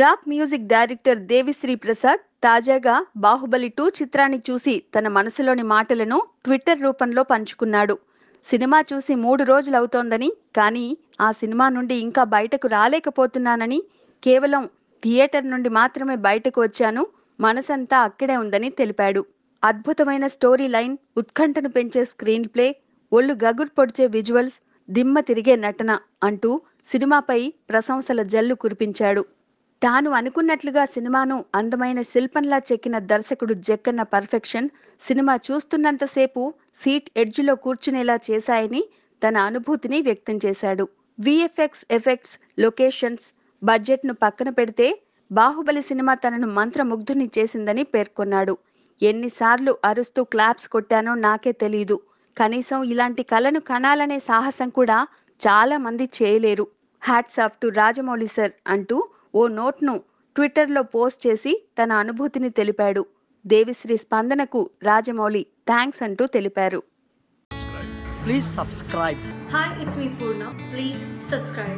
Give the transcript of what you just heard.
Rock music director Devi Sri Prasad తాజాగా Baahubali two చిత్రాన్ని చూసి తన మనసులోని మాటలను ట్విట్టర్ రూపంలో పంచుకున్నాడు. సినిమా చూసి మూడు రోజులవుతోందని కానీ ఆ సినిమా నుండి ఇంకా బయటకు రాలేకపోతున్నానని కేవలం థియేటర్ నుండి మాత్రమే బయటకు వచ్చాను. మనసంతా అక్కడే ఉందని తెలిపాడు. అద్భుతమైన స్టోరీ లైన్ ఉత్కంఠను పెంచే స్క్రీన్ ప్లే ఒళ్ళు గగుర్ పొడిచే విజువల్స్ దిమ్మ తిరిగే నటన అంటూ సినిమాపై ప్రశంసల జల్లు కురిపించాడు. తాను అనుకున్నట్లుగా సినిమాను అందమైన శిల్పంలా చెక్కిన దర్శకుడు జక్కన్న పర్ఫెక్షన్ సినిమా చూస్తున్నంతసేపు సీట్ ఎడ్జ్లో కూర్చునేలా చేశాయని తన అనుభూతిని వ్యక్తం చేశాడు. విఎఫ్ఎక్స్ ఎఫెక్ట్స్ లొకేషన్స్ బడ్జెట్ను పక్కన పెడితే బాహుబలి సినిమా తనను మంత్రముగ్ధుని చేసిందని పేర్కొన్నాడు. ఎన్నిసార్లు అరుస్తూ క్లాప్స్ కొట్టానో నాకే తెలీదు. కనీసం ఇలాంటి కళను కనాలనే సాహసం కూడా చాలా మంది చేయలేరు. Hats off to Rajamouli sir అంటూ ఓ నోట్ను ట్విట్టర్లో పోస్ట్ చేసి తన అనుభూతిని తెలిపాడు దేవిశ్రీ స్పందనకు రాజమౌళి థ్యాంక్స్ అంటూ తెలిపారు Please subscribe. Hi, it's me Purna. Please subscribe.